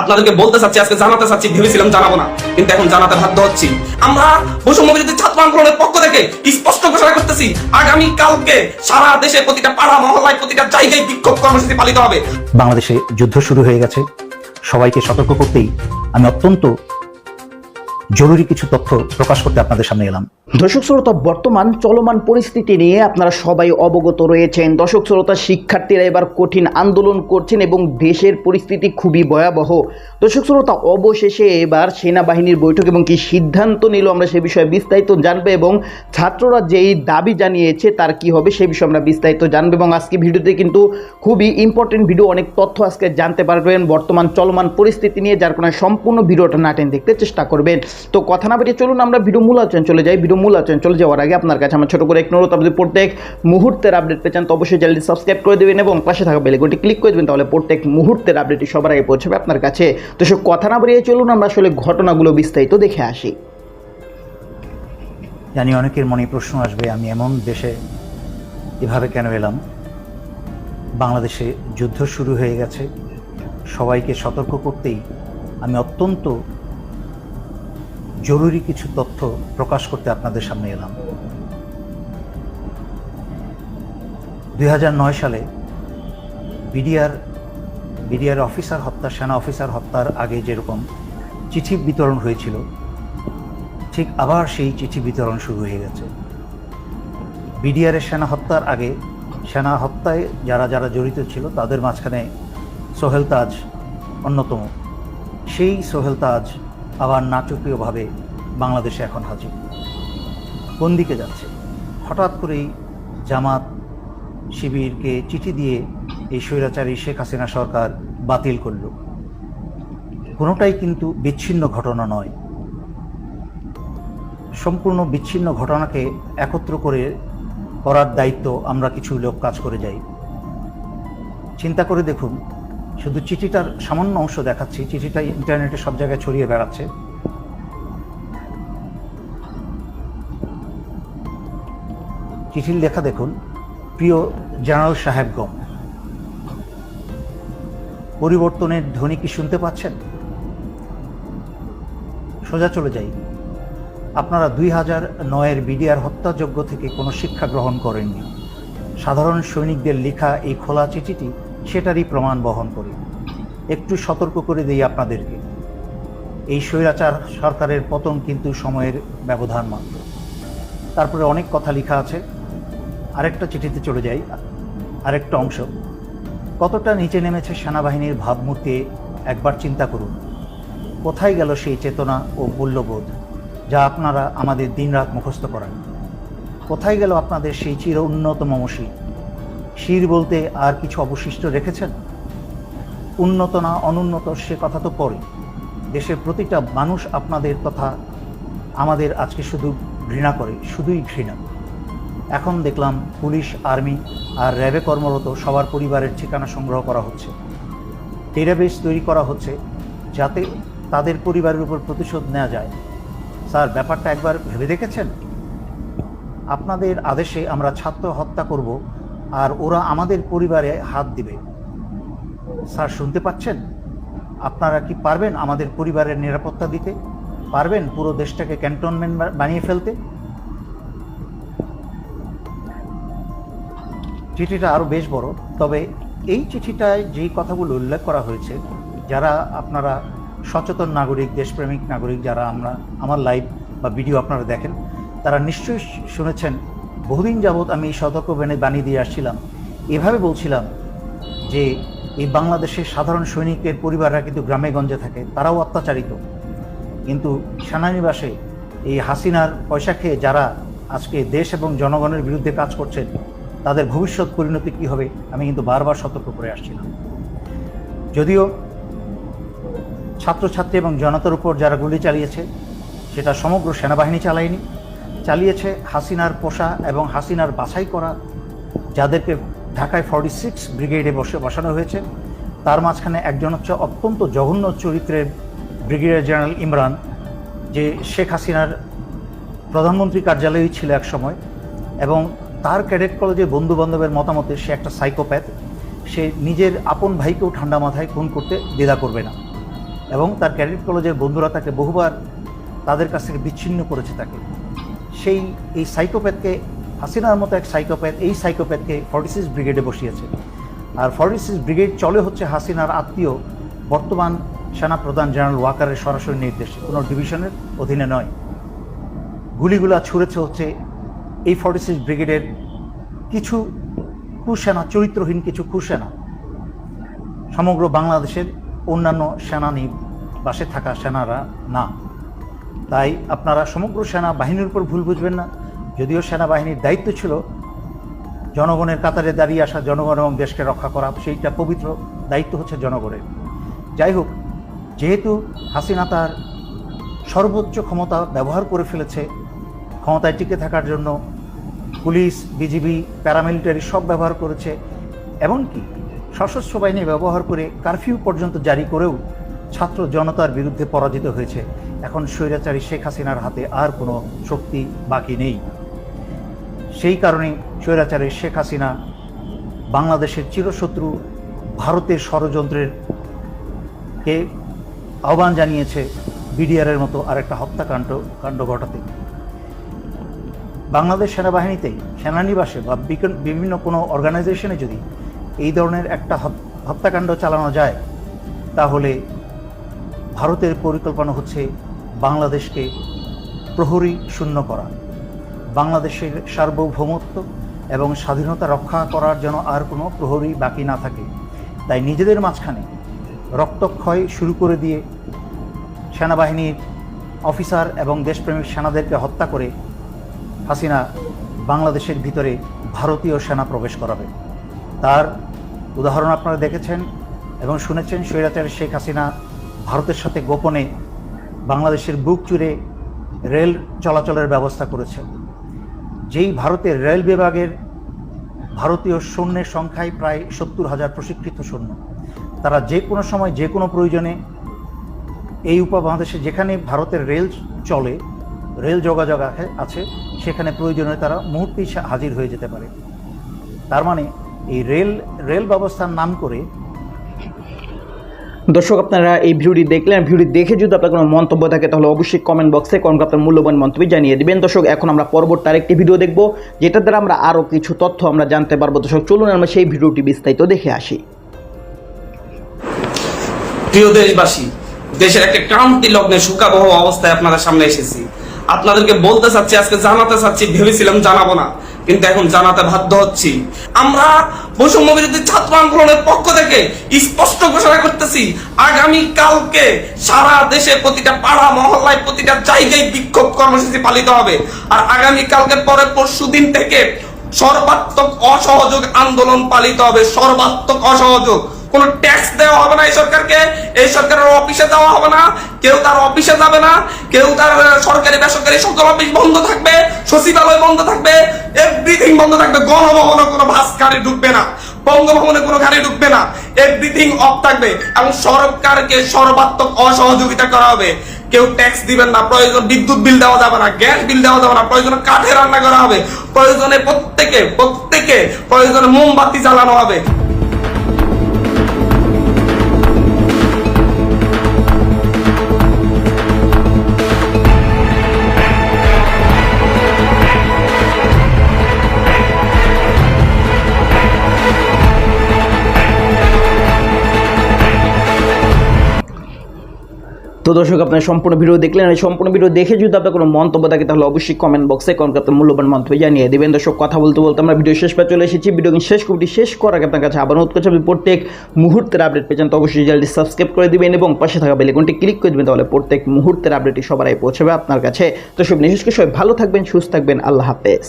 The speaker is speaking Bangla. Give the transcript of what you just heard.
আপনাদেরকে বলতে চাচ্ছি, আজকে জানাতে চাচ্ছি, ভেবেছিলাম জানাব না, কিন্তু এখন জানাতে বাধ্য হচ্ছি। আমরা বৈষম্য বিরোধী ছাত্র আন্দোলনের পক্ষ থেকে স্পষ্ট ঘোষণা করতেছি, আগামী কালকে সারা দেশে প্রতিটা পাড়া, মহল্লায় প্রতিটা জায়গায় বিক্ষোভ কর্মসূচি পালিত হবে। বাংলাদেশে যুদ্ধ শুরু হয়ে গেছে। সবাইকে সতর্ক করতেই আমি অত্যন্ত জরুরি কিছু তথ্য প্রকাশ করতে আপনাদের সামনে এলাম। দর্শক শ্রোতা, বর্তমান চলমান পরিস্থিতি নিয়ে আপনারা সবাই অবগত রয়েছেন। দর্শক শ্রোতা, শিক্ষার্থীরা এবার কঠিন আন্দোলন করছেন এবং দেশের পরিস্থিতি খুবই ভয়াবহ। দর্শক শ্রোতা, অবশেষে এবার সেনাবাহিনীর বৈঠক এবং কি সিদ্ধান্ত নিল আমরা সে বিষয়ে বিস্তারিত জানব এবং ছাত্ররা যেই দাবি জানিয়েছে তার কি হবে সে বিষয়ে আমরা বিস্তারিত জানব এবং আজকে ভিডিওতে কিন্তু খুবই ইম্পর্টেন্ট ভিডিও অনেক তথ্য আজকে জানতে পারবেন বর্তমান চলমান পরিস্থিতি নিয়ে, যার কারণে সম্পূর্ণ ভিডিওটা নাটেন দেখতে চেষ্টা করবেন। তো কথা না বেরিয়ে চলুন, আমরা ভিডিও মূল চলে যাই। ভিডিও মূল আলোচনা চলে যাওয়ার আগে আপনার কাছে আমার ছোট করে এক অনুরোধ, আপনি প্রত্যেক মুহূর্তের আপডেট পেয়ে চান, তো অবশ্যই চ্যানেলটি সাবস্ক্রাইব করে দেবেন এবং পাশে থাকা বেলেগনটি ক্লিক করে দেবেন, তাহলে প্রত্যেক মুহূর্তের আপডেটটি সবার আগে পৌঁছাবে আপনার কাছে। তো সব কথা না বেরিয়ে চলুন, আমরা আসলে ঘটনাগুলো বিস্তারিত দেখে আসি। জানি অনেকের মনে প্রশ্ন আসবে, আমি এমন দেশে এভাবে কেন এলাম? বাংলাদেশে যুদ্ধ শুরু হয়ে গেছে, সবাইকে সতর্ক করতেই আমি অত্যন্ত জরুরি কিছু তথ্য প্রকাশ করতে আপনাদের সামনে এলাম। দু হাজার নয় সালে বিডিআর বিডিআর অফিসার হত্যা, সেনা অফিসার হত্যার আগে যেরকম চিঠি বিতরণ হয়েছিল, ঠিক আবার সেই চিঠি বিতরণ শুরু হয়ে গেছে। বিডিআরের সেনা হত্যার আগে সেনা হত্যায় যারা যারা জড়িত ছিল তাদের মাঝখানে সোহেল তাজ অন্যতম। সেই সোহেল তাজ আবার নাটকীয়ভাবে বাংলাদেশে এখন হাজির। কোন দিকে যাচ্ছে? হঠাৎ করেই জামাত শিবিরকে চিঠি দিয়ে এই স্বৈরাচারী শেখ হাসিনা সরকার বাতিল করল। কোনোটাই কিন্তু বিচ্ছিন্ন ঘটনা নয়। সম্পূর্ণ বিচ্ছিন্ন ঘটনাকে একত্র করে করার দায়িত্ব আমরা কিছু লোক কাজ করে যাই। চিন্তা করে দেখুন শুধু চিঠিটার সামান্য অংশ দেখাচ্ছি, চিঠিটা ইন্টারনেটে সব জায়গায় ছড়িয়ে বেড়াচ্ছে। চিঠির লেখা দেখুন, প্রিয় জেনারেল সাহেবগণ পরিবর্তনের ধ্বনি কি শুনতে পাচ্ছেন? সোজা চলে যাই। আপনারা দুই হাজার নয়ের বিডিআর হত্যাযজ্ঞ থেকে কোনো শিক্ষা গ্রহণ করেননি। সাধারণ সৈনিকদের লেখা এই খোলা চিঠিটি সেটারই প্রমাণ বহন করে। একটু সতর্ক করে দিই আপনাদেরকে। এই স্বৈরাচার সরকারের পতন কিন্তু সময়ের ব্যবধান মাত্র। তারপরে অনেক কথা লেখা আছে। আরেকটা চিঠিতে চলে যাই। আরেকটা অংশ। কতটা নিচে নেমেছে সেনাবাহিনীর ভাবমূর্তি, একবার চিন্তা করুন। কোথায় গেল সেই চেতনা ও মূল্যবোধ, যা আপনারা আমাদের দিনরাত মুখস্থ করেন? কোথায় গেল আপনাদের সেই চির উন্নত মমশির শির বলতে আর কিছু অবশিষ্ট রেখেছেন? উন্নত না অনুন্নত সে কথা তো পরে। দেশের প্রতিটা মানুষ আপনাদের তথা আমাদের আজকে শুধু ঘৃণা করে, শুধুই ঘৃণা। এখন দেখলাম পুলিশ, আর্মি আর র্যাবে কর্মরত সবার পরিবারের ঠিকানা সংগ্রহ করা হচ্ছে। ডেটাবেস তৈরি করা হচ্ছে যাতে তাদের পরিবারের উপর প্রতিশোধ নেওয়া যায়। স্যার, ব্যাপারটা একবার ভেবে দেখেছেন? আপনাদের আদেশে আমরা ছাত্র হত্যা করব আর ওরা আমাদের পরিবারে হাত দিবে। স্যার, শুনতে পাচ্ছেন? আপনারা কি পারবেন আমাদের পরিবারের নিরাপত্তা দিতে? পারবেন পুরো দেশটাকে ক্যান্টনমেন্ট বানিয়ে ফেলতে? চিঠিটা আরও বেশ বড়, তবে এই চিঠিটায় যেই কথাগুলো উল্লেখ করা হয়েছে, যারা আপনারা সচেতন নাগরিক, দেশপ্রেমিক নাগরিক, যারা আমরা, আমার লাইভ বা ভিডিও আপনারা দেখেন, তারা নিশ্চয়ই শুনেছেন বহুদিন যাবৎ আমি সতর্ক বানিয়ে দিয়ে আসছিলাম। এভাবে বলছিলাম যে, এই বাংলাদেশের সাধারণ সৈনিকের পরিবাররা কিন্তু গ্রামে গঞ্জে থাকে, তারাও অত্যাচারিত। কিন্তু সেনানিবাসে এই হাসিনার পয়সা খেয়ে যারা আজকে দেশ এবং জনগণের বিরুদ্ধে কাজ করছেন তাদের ভবিষ্যৎ পরিণতি কী হবে, আমি কিন্তু বারবার সতর্ক করে আসছিলাম। যদিও ছাত্রছাত্রী এবং জনতার উপর যারা গুলি চালিয়েছে, সেটা সমগ্র সেনাবাহিনী চালায়নি চালিয়েছে হাসিনার পোষা এবং হাসিনার বাছাই করা যাদেরকে ঢাকায় ফর্টি সিক্স ব্রিগেডে বসে বসানো হয়েছে। তার মাঝখানে একজন হচ্ছে অত্যন্ত জঘন্য চরিত্রের ব্রিগেডিয়ার জেনারেল ইমরান, যে শেখ হাসিনার প্রধানমন্ত্রী কার্যালয়েই ছিল এক সময়, এবং তার ক্যাডেট কলেজে বন্ধু বান্ধবের মতামতে সে একটা সাইকোপ্যাথ। সে নিজের আপন ভাইকেও ঠান্ডা মাথায় খুন করতে দ্বিধা করবে না। এবং তার ক্যাডেট কলেজের বন্ধুরা তাকে বহুবার তাদের কাছ থেকে বিচ্ছিন্ন করেছে তাকে। সেই এই সাইকোপ্যাথকে হাসিনার মতো এক সাইকোপ্যাথ এই সাইকোপ্যাথকে ফর্টি সিক্স ব্রিগেডে বসিয়েছে। আর ফর্টি সিক্স ব্রিগেড চলে হচ্ছে হাসিনার আত্মীয়, বর্তমান সেনা প্রধান জেনারেল ওয়াকারের সরাসরি নির্দেশে, কোনো ডিভিশনের অধীনে নয়। গুলিগুলা ছুঁড়েছে হচ্ছে এই ফর্টি সিক্স ব্রিগেডের কিছু কুসেনা, চরিত্রহীন কিছু কুসেনা। সমগ্র বাংলাদেশের অন্যান্য সেনানিবাসে থাকা সেনারা না। তাই আপনারা সমগ্র সেনা বাহিনীর উপর ভুল বুঝবেন না। যদিও সেনাবাহিনীর দায়িত্ব ছিল জনগণের কাতারে দাঁড়িয়ে আসা জনগণ এবং দেশকে রক্ষা করা, সেইটা পবিত্র দায়িত্ব হচ্ছে জনগণের। যাই হোক, যেহেতু হাসিনা তার সর্বোচ্চ ক্ষমতা ব্যবহার করে ফেলেছে, ক্ষমতায় টিকে থাকার জন্য পুলিশ, বিজিবি, প্যারামিলিটারি সব ব্যবহার করেছে, এমনকি সশস্ত্র বাহিনী ব্যবহার করে কারফিউ পর্যন্ত জারি করেও ছাত্র জনতার বিরুদ্ধে পরাজিত হয়েছে। এখন স্বৈরাচারী শেখ হাসিনার হাতে আর কোনো শক্তি বাকি নেই। সেই কারণে স্বৈরাচারী শেখ হাসিনা বাংলাদেশের চিরশত্রু ভারতের ষড়যন্ত্রের কে আহ্বান জানিয়েছে বিডিআরের মতো আরেকটা হত্যাকাণ্ড, কাণ্ড ঘটাতে। বাংলাদেশ সেনাবাহিনীতে সেনানিবাসে বা বিভিন্ন কোনো অর্গানাইজেশনে যদি এই ধরনের একটা হত্যাকাণ্ড চালানো যায়, তাহলে ভারতের পরিকল্পনা হচ্ছে বাংলাদেশকে প্রহরী শূন্য করা, বাংলাদেশের সার্বভৌমত্ব এবং স্বাধীনতা রক্ষা করার জন্য আর কোনো প্রহরী বাকি না থাকে, তাই নিজেদের মাঝখানে রক্তক্ষয় শুরু করে দিয়ে সেনাবাহিনীর অফিসার এবং দেশপ্রেমিক সেনাদেরকে হত্যা করে হাসিনা বাংলাদেশের ভিতরে ভারতীয় সেনা প্রবেশ করাবে। তার উদাহরণ আপনারা দেখেছেন এবং শুনেছেন, স্বৈরাচারী শেখ হাসিনা ভারতের সাথে গোপনে বাংলাদেশের বুক চুরে রেল চলাচলের ব্যবস্থা করেছে। যেই ভারতের রেল বিভাগের ভারতীয় সৈন্যের সংখ্যায় প্রায় সত্তর হাজার প্রশিক্ষিত সৈন্য। তারা যে কোনো সময়, যে কোনো প্রয়োজনে এই উপমহাদেশে যেখানে ভারতের রেল চলে, রেল যোগাযোগ আছে- আছে, সেখানে প্রয়োজনে তারা মুহূর্তেই হাজির হয়ে যেতে পারে। তার মানে এই রেল রেল ব্যবস্থার নাম করে দর্শক, আপনারা এই ভিডিওটি দেখলেন ভিডিওটি দেখে যদি আপনার কোনো মন্তব্য থাকে, তাহলে অবশ্যই কমেন্ট বক্সে কমেন্ট আপনার মূল্যবান মন্তব্য জানিয়ে দিবেন। দর্শক, এখন আমরা পরবর্তী আরেকটি ভিডিও দেখব যেটা দ্বারা আমরা আরও কিছু তথ্য আমরা জানতে পারব। দর্শক, চলুন আমরা সেই ভিডিওটি বিস্তারিত দেখে আসি। প্রিয় দেশবাসী, দেশের একটা ক্রান্তি লগ্নে শোকাবহ অবস্থায় আপনাদের সামনে এসেছি। আপনাদেরকে বলতে চাচ্ছি, আজকে জানাতে চাচ্ছি, ভেবেছিলাম জানাব না। কিন্তু এখন জানাতে বাধ্য হচ্ছি। আমরা বৈষম্য বিরোধী ছাত্র আন্দোলনের পক্ষ থেকে স্পষ্ট ঘোষণা করতেছি, আগামী কালকে সারা দেশে প্রতিটা পাড়া, মহল্লায় প্রতিটা জায়গায় বিক্ষোভ কর্মসূচি পালিত হবে। আর আগামী কালকে পরে পরশু দিন থেকে সর্বাত্মক অসহযোগ আন্দোলন পালিত হবে। সর্বাত্মক অসহযোগ। কোন ট্যাক্স দেওয়া হবে না এই সরকারকে, এই সরকারের অফিসে দেওয়া হবে না, কেউ তার অফিসে যাবে না, কেউ তার সরকারি, বেসরকারি সকল অফিস বন্ধ থাকবে, সচিবালয় বন্ধ থাকবে এভরিথিং বন্ধ থাকবে, গণভবনে কোনো বাস গাড়ি ঢুকবে না, বঙ্গভবনে কোনো গাড়ি ঢুকবে না এভরিথিং অফ থাকবে এবং সরকারকে সর্বাত্মক অসহযোগিতা করা হবে। কেউ ট্যাক্স দিবেন না, প্রয়োজন বিদ্যুৎ বিল দেওয়া যাবে না, গ্যাস বিল দেওয়া যাবে না, প্রয়োজনে কাঠে রান্না করা হবে, প্রয়োজনে প্রত্যেকে প্রত্যেকে, প্রয়োজনে মোমবাতি জ্বালানো হবে। তো দর্শক, আপনার সম্পূর্ণ ভিডিও দেখলেন এই সম্পূর্ণ ভিডিও দেখে যদি আপনার কোনো মন্তব্য থাকে, তাহলে অবশ্যই কমেন্ট বক্সে কমেন্ট মূল্যবান মন্তব্য জানিয়ে দেবেন। দর্শক, কথা বলতে বলতে আমরা ভিডিও শেষ পর্যন্ত চলে এসেছি। ভিডিও শেষ করতে শেষ করার আপনার কাছে আবার অনুরোধ করছি, আপনি প্রত্যেক মুহূর্তের আপডেট পেয়েছেন তো অবশ্যই চ্যানেলটি সাবস্ক্রাইব করে দেবেন এবং পাশে থাকা বেলেকনটি ক্লিক করে দিবেন, তাহলে প্রত্যেক মুহূর্তের আপডেটটি আগে পৌঁছাবে আপনার কাছে। তো সব বিশেষ করে সবাই ভালো থাকবেন, সুস্থ থাকবেন, আল্লাহ হাফেজ।